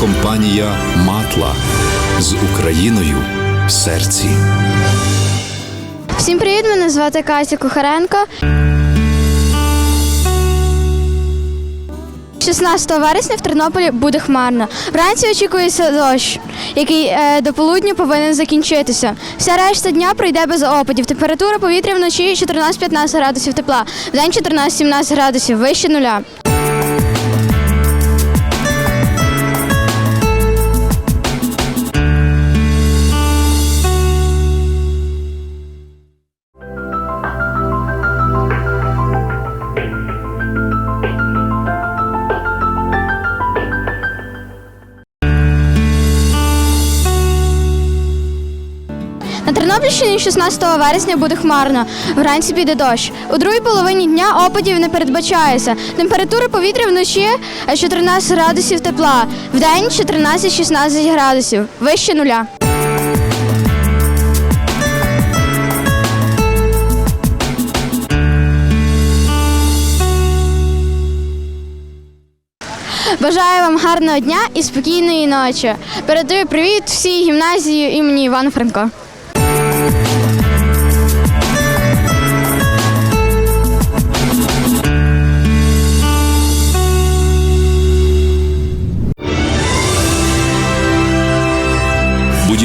компанія Матла з Україною в серці. Всім привіт! Мене звати Катя Кухаренко. 16 вересня в Тернополі буде хмарно. Вранці очікується дощ, який е, до полудня повинен закінчитися. Вся решта дня пройде без опадів. Температура повітря вночі 14-15 градусів тепла, вдень 14-17 градусів, вище нуля. На Тернопільщині 16 вересня буде хмарно. Вранці піде дощ. У другій половині дня опадів не передбачається. Температура повітря вночі е, 14 градусів тепла, вдень 14-16 градусів, вище нуля. Бажаю вам гарного дня і спокійної ночі. Передаю привіт всій гімназії імені Івана Франко.